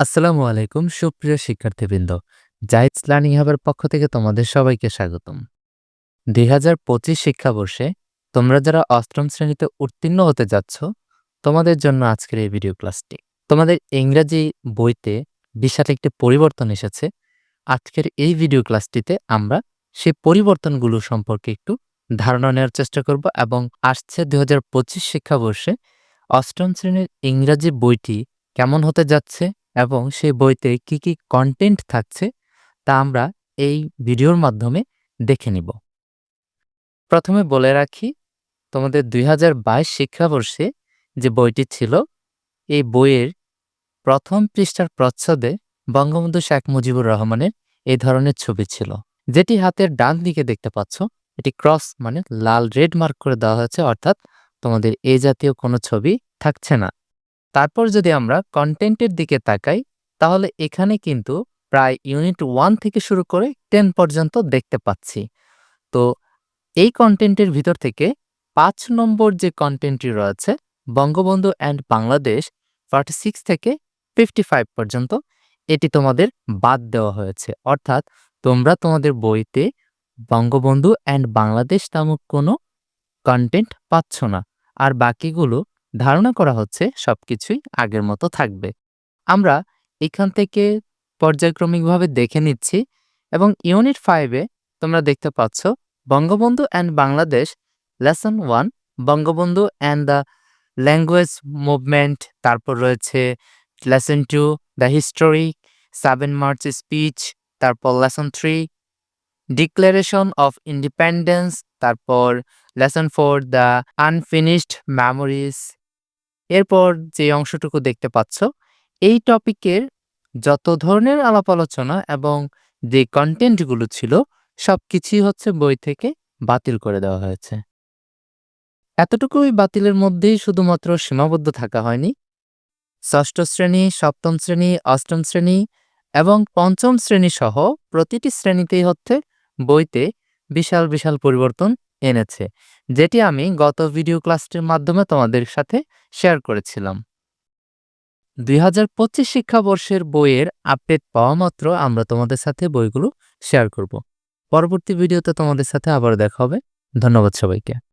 আসসালামু আলাইকুম, সুপ্রিয় শিক্ষার্থীবৃন্দ। জাইটস লার্নিং হাবের পক্ষ থেকে তোমাদের সবাইকে স্বাগতম। দুই হাজার পঁচিশ শিক্ষাবর্ষে তোমরা যারা অষ্টম শ্রেণীতে উত্তীর্ণ হতে যাচ্ছ, তোমাদের জন্য আজকের এই ভিডিও ক্লাসটি তোমাদের ইংরাজি বইতে বিশাল একটি পরিবর্তন এসেছে। আজকের এই ভিডিও ক্লাসটিতে আমরা সেই পরিবর্তনগুলো সম্পর্কে একটু ধারণা নেওয়ার চেষ্টা করব এবং আসছে দুই হাজার পঁচিশ শিক্ষাবর্ষে অষ্টম শ্রেণির ইংরাজি বইটি কেমন হতে যাচ্ছে এবং সেই বইতে কি কি কন্টেন্ট থাকছে তা আমরা এই ভিডিওর মাধ্যমে দেখে নিব। প্রথমে বলে রাখি, তোমাদের দুই হাজার বাইশ শিক্ষাবর্ষে যে বইটি ছিল, এই বইয়ের প্রথম পৃষ্ঠার প্রচ্ছদে বঙ্গবন্ধু শেখ মুজিবুর রহমানের এই ধরনের ছবি ছিল। যেটি হাতের ডান দিকে দেখতে পাচ্ছ, এটি ক্রস মানে লাল রেড মার্ক করে দেওয়া হয়েছে, অর্থাৎ তোমাদের এ জাতীয় কোনো ছবি থাকছে না। তারপর যদি আমরা কন্টেন্টের দিকে তাকাই, তাহলে এখানে কিন্তু প্রায় ইউনিট ওয়ান থেকে শুরু করে টেন পর্যন্ত দেখতে পাচ্ছি। তো এই কন্টেন্টের ভিতর থেকে পাঁচ নম্বর যে কন্টেন্টটি রয়েছে, Bangabandhu and Bangladesh forty six থেকে ফিফটি ফাইভ পর্যন্ত, এটি তোমাদের বাদ দেওয়া হয়েছে। অর্থাৎ তোমরা তোমাদের বইতে বঙ্গবন্ধু অ্যান্ড বাংলাদেশ নামক কোনো কন্টেন্ট পাচ্ছ না। আর বাকিগুলো ধারণা করা হচ্ছে সবকিছুই আগের মতো থাকবে। আমরা এখান থেকে পর্যায়ক্রমিকভাবে দেখে নিচ্ছি এবং ইউনিট ফাইভে তোমরা দেখতে পাচ্ছ Bangabandhu and Bangladesh lesson one Bangabandhu and the language movement তারপর রয়েছে lesson two the history seven March speech তারপর lesson three declaration of independence তারপর lesson four the unfinished memories এরপর যে অংশটুকু দেখতে পাচ্ছ, এই টপিকের যত ধরনের আলাপ আলোচনা এবং যে কন্টেন্টগুলো ছিল সব কিছুই হচ্ছে বই থেকে বাতিল করে দেওয়া হয়েছে। এতটুকুই বাতিলের মধ্যেই শুধুমাত্র সীমাবদ্ধ থাকা হয়নি। ষষ্ঠ শ্রেণি, সপ্তম শ্রেণি, অষ্টম শ্রেণি এবং পঞ্চম শ্রেণি সহ প্রতিটি শ্রেণীতেই হচ্ছে বইতে বিশাল বিশাল পরিবর্তন এনেছে, যেটি আমি গত ভিডিও ক্লাসটির মাধ্যমে তোমাদের সাথে শেয়ার করেছিলাম। দুই হাজার পঁচিশ শিক্ষাবর্ষের বইয়ের আপডেট পাওয়া মাত্র আমরা তোমাদের সাথে বইগুলো শেয়ার করব। পরবর্তী ভিডিওতে তোমাদের সাথে আবার দেখা হবে। ধন্যবাদ সবাইকে।